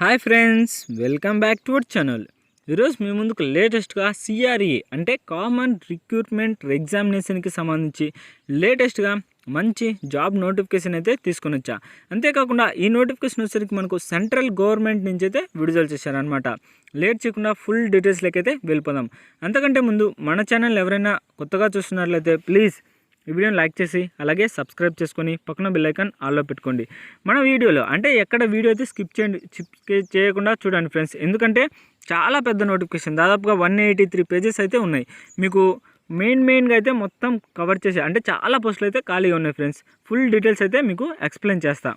Hi friends welcome back to our channel. ఈరోజు మీ ముందుకు లేటెస్ట్గా సిఆర్ఈ అంటే కామన్ రిక్రూట్మెంట్ ఎగ్జామినేషన్కి సంబంధించి లేటెస్ట్గా మంచి జాబ్ నోటిఫికేషన్ అయితే తీసుకొని వచ్చా. అంతేకాకుండా ఈ నోటిఫికేషన్ వచ్చేసరికి మనకు సెంట్రల్ గవర్నమెంట్ నుంచి అయితే విడుదల చేశారనమాట లేట్ చేయకుండా ఫుల్ డీటెయిల్స్లోకి అయితే వెళ్ళిపోదాం. అంతకంటే ముందు మన ఛానల్ ఎవరైనా కొత్తగా చూస్తున్నట్లయితే ప్లీజ్ ఈ వీడియోని లైక్ చేసి అలాగే సబ్స్క్రైబ్ చేసుకొని పక్కన బెల్ ఆల్లో పెట్టుకోండి. మన వీడియోలో అంటే ఎక్కడ వీడియో అయితే స్కిప్ చేయండి స్కిప్ చేయకుండా చూడండి ఫ్రెండ్స్ ఎందుకంటే చాలా పెద్ద నోటిఫికేషన్ దాదాపుగా వన్ ఎయిటీ త్రీ పేజెస్ అయితే ఉన్నాయి. మీకు మెయిన్ మెయిన్గా అయితే మొత్తం కవర్ చేసి అంటే చాలా పోస్టులు అయితే ఖాళీగా ఉన్నాయి ఫ్రెండ్స్ ఫుల్ డీటెయిల్స్ అయితే మీకు ఎక్స్ప్లెయిన్ చేస్తా.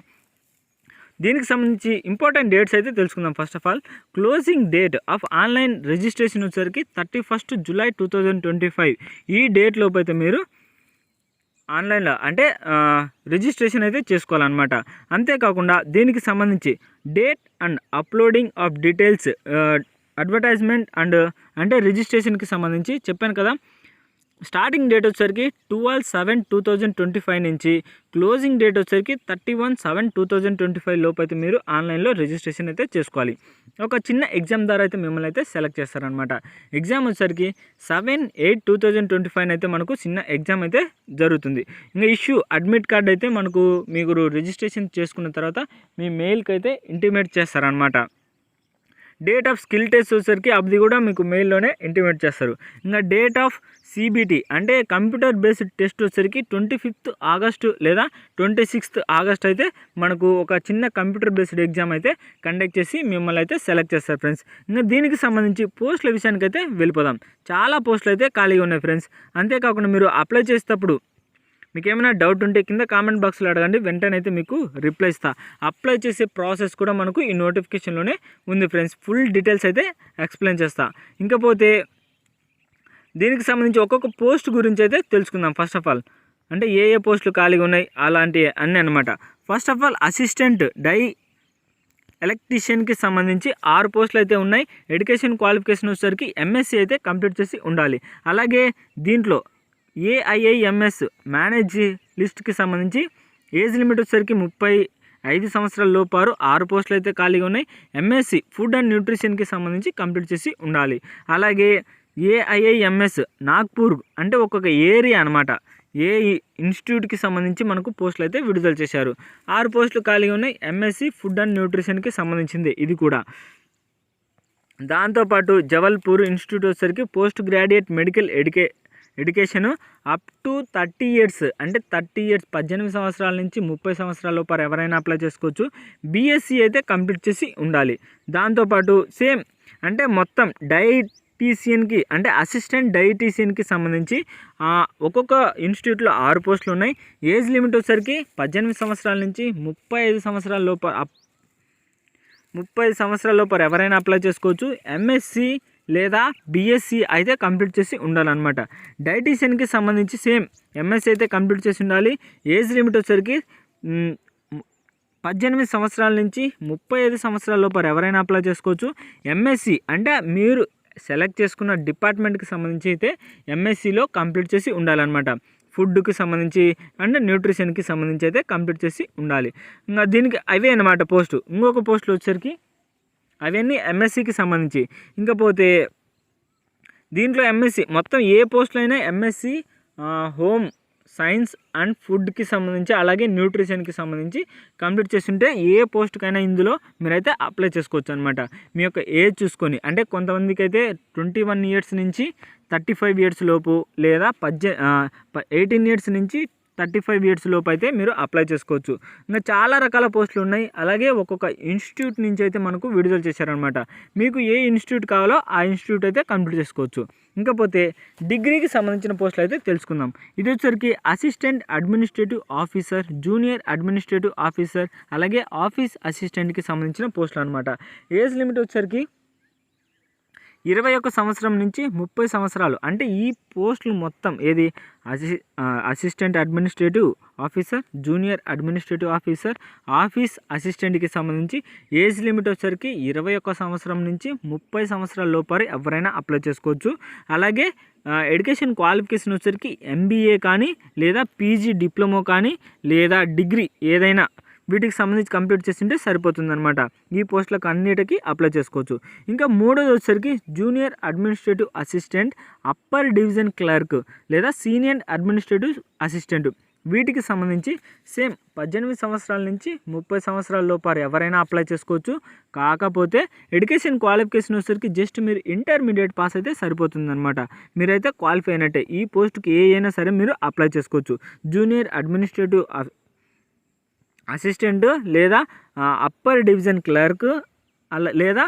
దీనికి సంబంధించి ఇంపార్టెంట్ డేట్స్ అయితే తెలుసుకుందాం first of all closing date of online registration వచ్చేసరికి thirty first July two thousand twenty five ఈ డేట్ లోపు అయితే మీరు ఆన్లైన్లో అంటే రిజిస్ట్రేషన్ అయితే చేసుకోవాలన్నమాట. అంతేకాకుండా దీనికి సంబంధించి date and uploading of details advertisement and అంటే రిజిస్ట్రేషన్కి సంబంధించి చెప్పాను కదా స్టార్టింగ్ డేట్ వచ్చేసరికి twelve seven two thousand twenty five నుంచి క్లోజింగ్ డేట్ వచ్చేసరికి thirty one seven two thousand twenty five లోపు అయితే మీరు ఆన్లైన్లో రిజిస్ట్రేషన్ అయితే చేసుకోవాలి. ఒక చిన్న ఎగ్జామ్ ద్వారా అయితే మిమ్మల్ని అయితే సెలెక్ట్ చేస్తారనమాట ఎగ్జామ్ వచ్చేసరికి seven eight two thousand twenty five అయితే మనకు చిన్న ఎగ్జామ్ అయితే జరుగుతుంది. ఇంకా ఇష్యూ అడ్మిట్ కార్డ్ అయితే మనకు మీరు రిజిస్ట్రేషన్ చేసుకున్న తర్వాత మీ మెయిల్కి అయితే ఇంటిమేట్ చేస్తారనమాట డేట్ ఆఫ్ స్కిల్ టెస్ట్ వచ్చేసరికి అది కూడా మీకు మెయిల్లోనే ఇంటిమేట్ చేస్తారు. ఇంకా డేట్ ఆఫ్ సిబిటి అంటే కంప్యూటర్ బేస్డ్ టెస్ట్ వచ్చేసరికి ట్వంటీ ఫిఫ్త్ ఆగస్టు లేదా ట్వంటీ సిక్స్త్ ఆగస్ట్ అయితే మనకు ఒక చిన్న కంప్యూటర్ బేస్డ్ ఎగ్జామ్ అయితే కండక్ట్ చేసి మిమ్మల్ని అయితే సెలెక్ట్ చేస్తారు ఫ్రెండ్స్. ఇంకా దీనికి సంబంధించి పోస్టుల విషయానికి అయితే వెళ్ళిపోదాం. చాలా పోస్టులు అయితే ఖాళీగా ఉన్నాయి ఫ్రెండ్స్. అంతేకాకుండా మీరు అప్లై చేసేటప్పుడు మీకు ఏమైనా డౌట్ ఉంటే కింద కామెంట్ బాక్స్లో అడగండి. వెంటనే అయితే మీకు రిప్లై ఇస్తా. అప్లై చేసే ప్రాసెస్ కూడా మనకు ఈ నోటిఫికేషన్లోనే ఉంది ఫ్రెండ్స్ ఫుల్ డీటెయిల్స్ అయితే ఎక్స్ప్లెయిన్ చేస్తా. ఇంకపోతే దీనికి సంబంధించి ఒక్కొక్క పోస్ట్ గురించి అయితే తెలుసుకుందాం ఫస్ట్ ఆఫ్ ఆల్ అంటే ఏ ఏ పోస్టులు ఖాళీగా ఉన్నాయి? అలాంటి అన్నీ అనమాట first of all assistant die ఎలక్ట్రీషియన్కి సంబంధించి ఆరు పోస్టులు అయితే ఉన్నాయి. ఎడ్యుకేషన్ క్వాలిఫికేషన్ వచ్చేసరికి ఎంఎస్సీ అయితే కంప్లీట్ చేసి ఉండాలి. అలాగే దీంట్లో ఏఐఐఎంఎస్ మేనేజ్ లిస్ట్కి సంబంధించి ఏజ్ లిమిట్ వచ్చేసరికి ముప్పై ఐదు సంవత్సరాల లోపారు. ఆరు పోస్టులు అయితే ఖాళీగా ఉన్నాయి. ఎంఎస్సి ఫుడ్ అండ్ న్యూట్రిషన్కి సంబంధించి కంప్లీట్ చేసి ఉండాలి. అలాగే ఏఐఐఎంఎస్ నాగ్పూర్ అంటే ఒక్కొక్క ఏరియా అనమాట ఏ ఇన్స్టిట్యూట్కి సంబంధించి మనకు పోస్టులు అయితే విడుదల చేశారు. ఆరు పోస్టులు ఖాళీగా ఉన్నాయి. ఎంఎస్సి ఫుడ్ అండ్ న్యూట్రిషన్కి సంబంధించింది ఇది కూడా. దాంతోపాటు జబల్పూర్ ఇన్స్టిట్యూట్ వచ్చేసరికి post graduate medical ఎడ్యుకే education up to thirty years అంటే థర్టీ ఇయర్స్ పద్దెనిమిది సంవత్సరాల నుంచి ముప్పై సంవత్సరాల లోపల ఎవరైనా అప్లై చేసుకోవచ్చు. బీఎస్సీ అయితే కంప్లీట్ చేసి ఉండాలి. దాంతోపాటు సేమ్ అంటే మొత్తం డైటీషియన్కి అంటే అసిస్టెంట్ డైటీషియన్కి సంబంధించి ఒక్కొక్క ఇన్స్టిట్యూట్లో ఆరు పోస్టులు ఉన్నాయి. ఏజ్ లిమిట్ వచ్చేసరికి పద్దెనిమిది సంవత్సరాల నుంచి ముప్పై ఐదు సంవత్సరాల లోపల అప్- ముప్పై సంవత్సరాల లోపల ఎవరైనా అప్లై చేసుకోవచ్చు. ఎంఎస్సి లేదా బీఎస్సీ అయితే కంప్లీట్ చేసి ఉండాలన్నమాట. డైటీషియన్కి సంబంధించి సేమ్ ఎంఎస్సీ అయితే కంప్లీట్ చేసి ఉండాలి. ఏజ్ లిమిట్ వచ్చరికి పద్దెనిమిది సంవత్సరాల నుంచి ముప్పై ఐదు సంవత్సరాల లోపల ఎవరైనా అప్లై చేసుకోవచ్చు. ఎంఎస్సి అంటే మీరు సెలెక్ట్ చేసుకున్న డిపార్ట్మెంట్కి సంబంధించి అయితే ఎంఎస్సిలో కంప్లీట్ చేసి ఉండాలన్నమాట. ఫుడ్కి సంబంధించి అండ్ న్యూట్రిషన్కి సంబంధించి అయితే కంప్లీట్ చేసి ఉండాలి. ఇంకా దీనికి అవే అనమాట పోస్టు. ఇంకొక పోస్టులు వచ్చేసరికి అవన్నీ ఎంఎస్సికి సంబంధించి. ఇంకా పోతే దీంట్లో ఎంఎస్సి మొత్తం ఏ పోస్టులు అయినా ఎంఎస్సి హోమ్ సైన్స్ అండ్ ఫుడ్కి సంబంధించి అలాగే న్యూట్రిషన్కి సంబంధించి కంప్లీట్ చేస్తుంటే ఏ పోస్ట్కైనా ఇందులో మీరైతే అప్లై చేసుకోవచ్చు అనమాట మీ యొక్క ఏజ్ చూసుకొని అంటే కొంతమందికి అయితే ట్వంటీ వన్ ఇయర్స్ నుంచి థర్టీ ఫైవ్ ఇయర్స్ లోపు లేదా పద్దె ఎయిటీన్ ఇయర్స్ నుంచి థర్టీ ఫైవ్ ఇయర్స్ లోపు అయితే మీరు అప్లై చేసుకోవచ్చు. ఇంకా చాలా రకాల పోస్టులు ఉన్నాయి. అలాగే ఒక్కొక్క ఇన్స్టిట్యూట్ నుంచి అయితే మనకు విడుదల చేశారనమాట మీకు ఏ ఇన్స్టిట్యూట్ కావాలో ఆ ఇన్స్టిట్యూట్ అయితే కంప్లీట్ చేసుకోవచ్చు. ఇంకపోతే డిగ్రీకి సంబంధించిన పోస్టులు అయితే తెలుసుకుందాం. ఇది వచ్చేసరికి assistant administrative officer junior administrative officer అలాగే ఆఫీస్ అసిస్టెంట్కి సంబంధించిన పోస్టులు అనమాట ఏజ్ లిమిట్ వచ్చేసరికి ఇరవై ఒక సంవత్సరం నుంచి ముప్పై సంవత్సరాలు. అంటే ఈ పోస్టులు మొత్తం ఏది? అసి assistant administrative officer junior administrative officer office అసిస్టెంట్కి సంబంధించి ఏజ్ లిమిట్ వచ్చేసరికి ఇరవై ఒక్క సంవత్సరం నుంచి ముప్పై సంవత్సరాల లోపరి ఎవరైనా అప్లై చేసుకోవచ్చు. అలాగే ఎడ్యుకేషన్ క్వాలిఫికేషన్ వచ్చేసరికి ఎంబీఏ కానీ లేదా పీజీ డిప్లొమో కానీ లేదా డిగ్రీ ఏదైనా వీటికి సంబంధించి కంప్లీట్ చేసింటే సరిపోతుందనమాట ఈ పోస్టులకు అన్నిటికీ అప్లై చేసుకోవచ్చు. ఇంకా మూడోది వచ్చేసరికి junior administrative assistant upper division clerk లేదా సీనియర్ అడ్మినిస్ట్రేటివ్ అసిస్టెంట్. వీటికి సంబంధించి సేమ్ పద్దెనిమిది సంవత్సరాల నుంచి ముప్పై సంవత్సరాల లోపారు ఎవరైనా అప్లై చేసుకోవచ్చు. కాకపోతే ఎడ్యుకేషన్ క్వాలిఫికేషన్ వచ్చేసరికి జస్ట్ మీరు ఇంటర్మీడియట్ పాస్ అయితే సరిపోతుందన్నమాట. మీరైతే క్వాలిఫై అయినట్టే. ఈ పోస్ట్కి ఏ అయినా సరే మీరు అప్లై చేసుకోవచ్చు. జూనియర్ అడ్మినిస్ట్రేటివ్ అసిస్టెంట్ లేదా అప్పర్ డివిజన్ క్లర్క్ అలా లేదా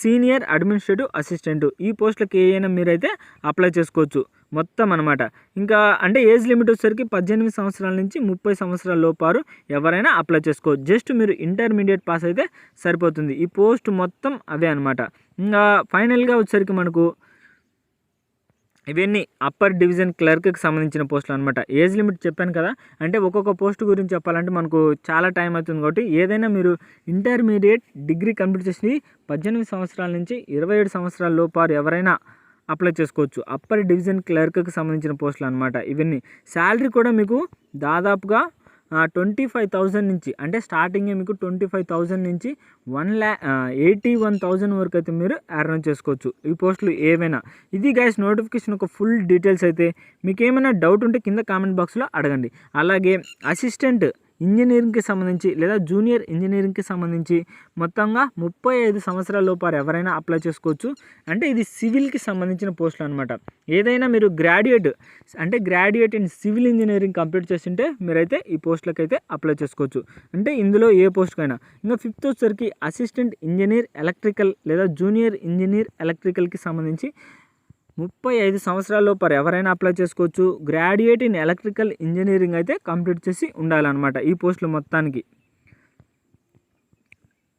సీనియర్ అడ్మినిస్ట్రేటివ్ అసిస్టెంట్. ఈ పోస్టులకు ఏమైనా మీరైతే అప్లై చేసుకోవచ్చు. మొత్తం అనమాట ఇంకా అంటే ఏజ్ లిమిట్ వచ్చేసరికి పద్దెనిమిది సంవత్సరాల నుంచి ముప్పై సంవత్సరాల లోపారు ఎవరైనా అప్లై చేసుకోవచ్చు జస్ట్ మీరు ఇంటర్మీడియట్ పాస్ అయితే సరిపోతుంది. ఈ పోస్ట్ మొత్తం అదే అనమాట ఇంకా ఫైనల్గా వచ్చేసరికి మనకు ఇవన్నీ అప్పర్ డివిజన్ క్లర్క్కి సంబంధించిన పోస్టులు అనమాట ఏజ్ లిమిట్ చెప్పాను కదా అంటే ఒక్కొక్క పోస్ట్ గురించి చెప్పాలంటే మనకు చాలా టైం అవుతుంది కాబట్టి ఏదైనా మీరు ఇంటర్మీడియట్ డిగ్రీ కంప్లీట్ చేసి పద్దెనిమిది సంవత్సరాల నుంచి ఇరవై ఏడు సంవత్సరాల లోపారు ఎవరైనా అప్లై చేసుకోవచ్చు. అప్పర్ డివిజన్ క్లర్క్కి సంబంధించిన పోస్టులు అనమాట ఇవన్నీ. శాలరీ కూడా మీకు దాదాపుగా ట్వంటీ ఫైవ్ థౌజండ్ నుంచి అంటే స్టార్టింగే మీకు ట్వంటీ ఫైవ్ థౌజండ్ నుంచి వన్ ల్యా ఎయిటీ వన్ థౌజండ్ వరకు అయితే మీరు ఎర్న్ చేసుకోవచ్చు. ఈ పోస్టులు ఏవైనా. ఇది గైస్ నోటిఫికేషన్ ఒక ఫుల్ డీటెయిల్స్ అయితే. మీకు ఏమైనా డౌట్ ఉంటే కింద కామెంట్ బాక్స్లో అడగండి. అలాగే అసిస్టెంట్ ఇంజనీరింగ్కి సంబంధించి లేదా జూనియర్ ఇంజనీరింగ్కి సంబంధించి మొత్తంగా ముప్పై ఐదు సంవత్సరాల లోపారు ఎవరైనా అప్లై చేసుకోవచ్చు. అంటే ఇది సివిల్కి సంబంధించిన పోస్టులు అనమాట ఏదైనా మీరు గ్రాడ్యుయేట్ అంటే graduate in civil engineering complete చేస్తుంటే మీరైతే ఈ పోస్టులకు అయితే అప్లై చేసుకోవచ్చు. అంటే ఇందులో ఏ పోస్ట్కైనా. ఇంకా ఫిఫ్త్ వచ్చేసరికి అసిస్టెంట్ ఇంజనీర్ ఎలక్ట్రికల్ లేదా జూనియర్ ఇంజనీర్ ఎలక్ట్రికల్కి సంబంధించి ముప్పై ఐదు సంవత్సరాల లోపల ఎవరైనా అప్లై చేసుకోవచ్చు. గ్రాడ్యుయేట్ ఇన్ ఎలక్ట్రికల్ ఇంజనీరింగ్ అయితే కంప్లీట్ చేసి ఉండాలన్నమాట ఈ పోస్టులు మొత్తానికి.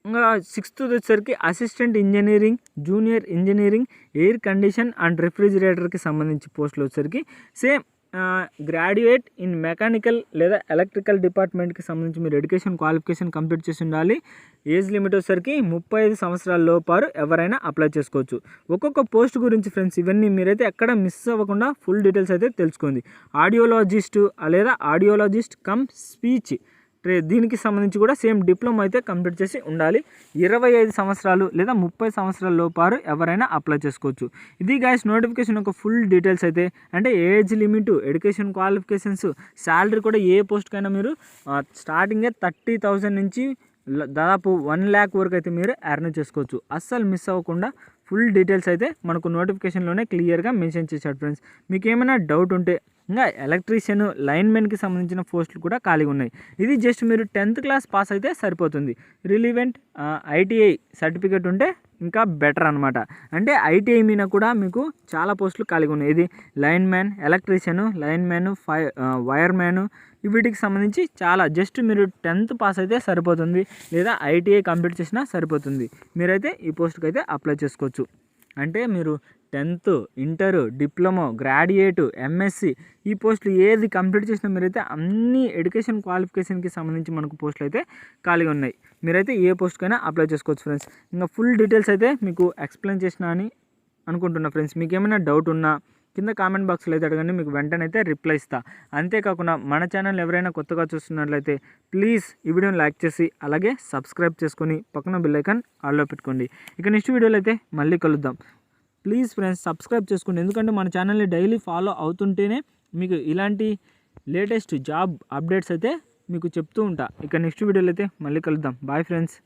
ఇంకా సిక్స్త్ వచ్చేసరికి assistant engineering junior engineering air condition and రెఫ్రిజిరేటర్కి సంబంధించి పోస్టులు వచ్చేసరికి సేమ్ గ్రాడ్యుయేట్ ఇన్ మెకానికల్ లేదా ఎలక్ట్రికల్ డిపార్ట్మెంట్కి సంబంధించి మీరు ఎడ్యుకేషన్ క్వాలిఫికేషన్ కంప్లీట్ చేసి ఉండాలి. ఏజ్ లిమిట్ వచ్చేసరికి ముప్పై ఐదు సంవత్సరాల లోపారు ఎవరైనా అప్లై చేసుకోవచ్చు. ఒక్కొక్క పోస్ట్ గురించి ఫ్రెండ్స్ ఇవన్నీ మీరైతే ఎక్కడ మిస్ అవ్వకుండా ఫుల్ డీటెయిల్స్ అయితే తెలుసుకోండి. ఆడియోలాజిస్ట్ లేదా ఆడియోలాజిస్ట్ కమ్ స్పీచ్ ట్రే దీనికి సంబంధించి కూడా సేమ్ డిప్లొమా అయితే కంప్లీట్ చేసి ఉండాలి. ఇరవై ఐదు సంవత్సరాలు లేదా ముప్పై సంవత్సరాల లోపారు ఎవరైనా అప్లై చేసుకోవచ్చు. ఇది గాయస్ నోటిఫికేషన్ ఒక ఫుల్ డీటెయిల్స్ అయితే అంటే age limit education qualifications salary కూడా ఏ పోస్ట్కైనా మీరు స్టార్టింగే థర్టీ థౌజండ్ నుంచి దాదాపు వన్ ల్యాక్ వరకు అయితే మీరు ఎర్న్ చేసుకోవచ్చు. అస్సలు మిస్ అవ్వకుండా ఫుల్ డీటెయిల్స్ అయితే మనకు నోటిఫికేషన్లోనే క్లియర్గా మెన్షన్ చేశాడు ఫ్రెండ్స్ మీకు ఏమైనా డౌట్ ఉంటే ఇంకా ఎలక్ట్రీషియన్ లైన్మెన్కి సంబంధించిన పోస్టులు కూడా ఖాళీగా ఉన్నాయి. ఇది జస్ట్ మీరు టెన్త్ క్లాస్ పాస్ అయితే సరిపోతుంది. రిలీవెంట్ ఐటీఐ సర్టిఫికేట్ ఉంటే ఇంకా బెటర్ అనమాట అంటే ఐటీఐ మీద కూడా మీకు చాలా పోస్టులు ఖాళీగా ఉన్నాయి. ఇది lineman electrician lineman ఫై వైర్ వీటికి సంబంధించి చాలా జస్ట్ మీరు టెన్త్ పాస్ అయితే సరిపోతుంది. లేదా ఐటీఐ కంప్లీట్ చేసినా సరిపోతుంది. మీరైతే ఈ పోస్ట్కి అయితే అప్లై చేసుకోవచ్చు. అంటే మీరు tenth inter diploma graduate MSc ఈ పోస్టులు ఏది కంప్లీట్ చేసినా మీరైతే అన్ని ఎడ్యుకేషన్ క్వాలిఫికేషన్కి సంబంధించి మనకు పోస్టులు అయితే ఖాళీగా ఉన్నాయి. మీరైతే ఏ పోస్ట్కైనా అప్లై చేసుకోవచ్చు ఫ్రెండ్స్. ఇంకా ఫుల్ డీటెయిల్స్ అయితే మీకు ఎక్స్ప్లెయిన్ చేసిన అని అనుకుంటున్నా ఫ్రెండ్స్. మీకు ఏమైనా డౌట్ ఉన్నా కింద కామెంట్ బాక్స్లో అయితే అడగండి మీకు వెంటనే అయితే రిప్లై ఇస్తా. అంతేకాకుండా మన ఛానల్ ఎవరైనా కొత్తగా చూస్తున్నట్లయితే ప్లీజ్ ఈ వీడియోని లైక్ చేసి అలాగే సబ్స్క్రైబ్ చేసుకొని పక్కన బిల్లైకన్ ఆల్లో పెట్టుకోండి. ఇక నెక్స్ట్ వీడియోలో అయితే మళ్ళీ కలుద్దాం. ప్లీజ్ ఫ్రెండ్స్ సబ్స్క్రైబ్ చేసుకోండి. ఎందుకంటే మన ఛానల్ని డైలీ ఫాలో అవుతుంటేనే మీకు ఇలాంటి లేటెస్ట్ జాబ్ అప్డేట్స్ అయితే మీకు చెప్తూ ఉంటా. ఇక నెక్స్ట్ వీడియోలో అయితే మళ్ళీ కలుద్దాం. Bye friends.